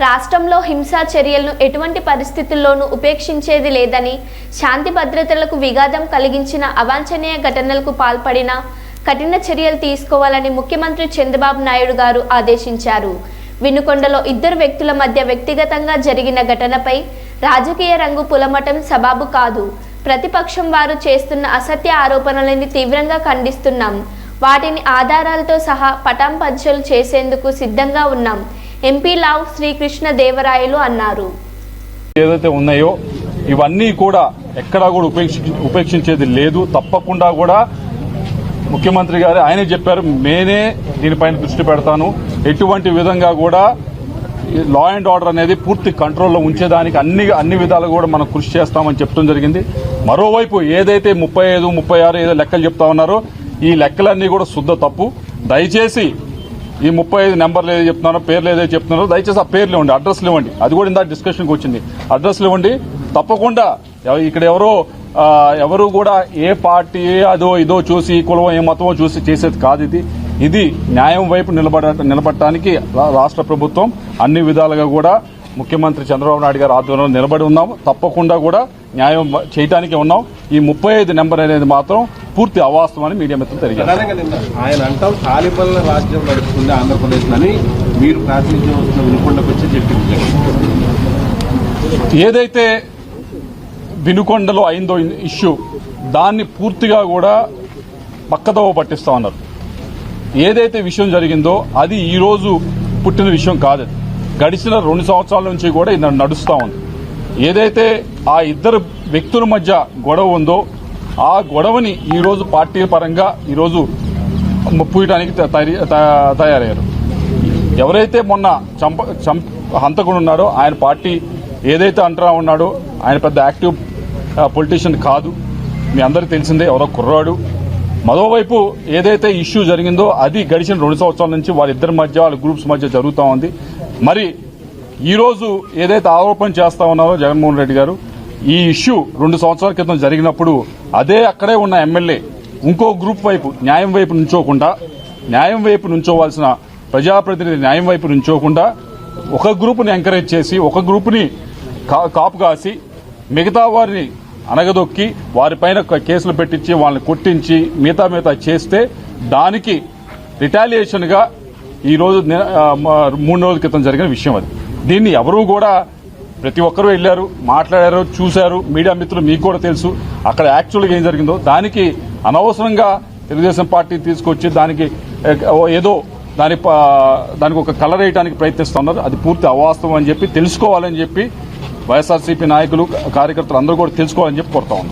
రాష్ట్రంలో హింసా చర్యలను ఎటువంటి పరిస్థితుల్లోనూ ఉపేక్షించేది లేదని శాంతి భద్రతలకు విఘాతం కలిగించిన అవాంఛనీయ ఘటనలకు పాల్పడిన కఠిన చర్యలు తీసుకోవాలని ముఖ్యమంత్రి చంద్రబాబు నాయుడు గారు ఆదేశించారు. వినుకొండలో ఇద్దరు వ్యక్తుల మధ్య వ్యక్తిగతంగా జరిగిన ఘటనపై రాజకీయ రంగు పులమటం సబాబు కాదు. ప్రతిపక్షం వారు చేస్తున్న అసత్య ఆరోపణలని తీవ్రంగా ఖండిస్తున్నాం. వాటిని ఆధారాలతో సహా పటాంపంచలు చేసేందుకు సిద్ధంగా ఉన్నాం. ఎంపీ లావ్ శ్రీకృష్ణ దేవరాయలు అన్నారు. ఏదైతే ఉన్నాయో ఇవన్నీ కూడా ఎక్కడా కూడా ఉపేక్ష ఉపేక్షించేది లేదు. తప్పకుండా కూడా ముఖ్యమంత్రి గారు ఆయనే చెప్పారు నేనే దీనిపైన దృష్టి పెడతాను. ఎటువంటి విధంగా కూడా లా అండ్ ఆర్డర్ అనేది పూర్తి కంట్రోల్లో ఉంచేదానికి అన్ని అన్ని విధాలు కూడా మనం కృషి చేస్తామని చెప్పడం జరిగింది. మరోవైపు ఏదైతే ముప్పై ఐదు ముప్పై ఆరు ఏదో లెక్కలు చెప్తా ఉన్నారో ఈ లెక్కలన్నీ కూడా శుద్ధ తప్పు. దయచేసి ఈ ముప్పై ఐదు నెంబర్లు ఏదో చెప్తున్నారో పేర్లు ఏదో చెప్తున్నారో దయచేసి ఆ పేర్లు ఇవ్వండి అడ్రస్లు ఇవ్వండి. అది కూడా ఇందాక డిస్కషన్కి వచ్చింది. అడ్రస్లు ఇవ్వండి. తప్పకుండా ఇక్కడ ఎవరో ఎవరు కూడా ఏ పార్టీ అదో ఇదో చూసి కులమో ఏ మతమో చూసి చేసేది కాదు ఇది. ఇది న్యాయం వైపు నిలబడ నిలబడటానికి రాష్ట్ర ప్రభుత్వం అన్ని విధాలుగా కూడా ముఖ్యమంత్రి చంద్రబాబు నాయుడు గారి ఆధ్వర్యంలో నిలబడి ఉన్నాం. తప్పకుండా కూడా న్యాయం చేయటానికి ఉన్నాం. ఈ ముప్పై ఐదు నెంబర్ అనేది మాత్రం పూర్తి అవాస్తవం అని మీడియా మిత్రులు తెలియజేస్తారు ఆయన అంటాం తాలిబన్ల రాజ్యం నడుస్తుంది ఆంధ్రప్రదేశ్ అని మీరు ప్రాతినిధ్యం వస్తున్న వినుకొండకు వచ్చి చెప్పింది. ఏదైతే వినుకొండలో అయిందో ఇష్యూ దాన్ని పూర్తిగా కూడా పక్కదోవ పట్టిస్తా ఉన్నారు. ఏదైతే విషయం జరిగిందో అది ఈ రోజు పుట్టిన విషయం కాదు. గడిచిన రెండు సంవత్సరాల నుంచి కూడా ఇది నడుస్తూ ఉంది. ఏదైతే ఆ ఇద్దరు వ్యక్తుల మధ్య గొడవ ఉందో ఆ గొడవని ఈరోజు పార్టీ పరంగా ఈరోజు పూయడానికి త- తయారయ్యారు. ఎవరైతే మొన్న చంప చంప హంతకుడు ఉన్నారో ఆయన పార్టీ ఏదైతే అంటరా ఉన్నాడో ఆయన పెద్ద యాక్టివ్ పొలిటీషియన్ కాదు. మీ అందరికీ తెలిసిందే ఎవరో కుర్రాడు. మరోవైపు ఏదైతే ఇష్యూ జరిగిందో అది గడిచిన రెండు సంవత్సరాల నుంచి వాళ్ళిద్దరి మధ్య వాళ్ళ గ్రూప్స్ మధ్య జరుగుతూ ఉంది. మరి ఈరోజు ఏదైతే ఆరోపణ చేస్తా ఉన్నారో జగన్మోహన్ రెడ్డి గారు ఈ ఇష్యూ రెండు సంవత్సరాల క్రితం జరిగినప్పుడు అదే అక్కడే ఉన్న ఎమ్మెల్యే ఇంకో గ్రూప్ వైపు న్యాయం వైపు నుంచోకుండా న్యాయం వైపు నుంచోవాల్సిన ప్రజాప్రతినిధి న్యాయం వైపు నుంచోకుండా ఒక గ్రూపుని ఎంకరేజ్ చేసి ఒక గ్రూపుని కా- కాపు కాసి మిగతా వారిని అనగదొక్కి వారిపైన కేసులు పెట్టించి వాళ్ళని కొట్టించి మిగతా మిగతా చేస్తే దానికి రిటాలియేషన్గా ఈ రోజు మూడు రోజుల క్రితం జరిగిన విషయం అది. దీన్ని ఎవరూ కూడా ప్రతి ఒక్కరూ వెళ్ళారు మాట్లాడారు చూశారు. మీడియా మిత్రులు మీకు కూడా తెలుసు. అక్కడ యాక్చువల్గా ఏం జరిగిందో దానికి అనవసరంగా తెలుగుదేశం పార్టీ తీసుకొచ్చి దానికి ఏదో దాని దానికి ఒక కలర్ వేయడానికి ప్రయత్నిస్తున్నారు. అది పూర్తి అవాస్తవం అని చెప్పి తెలుసుకోవాలని చెప్పి వైఎస్ఆర్సీపీ నాయకులు కార్యకర్తలు అందరూ కూడా తెలుసుకోవాలని చెప్పి కోరుతా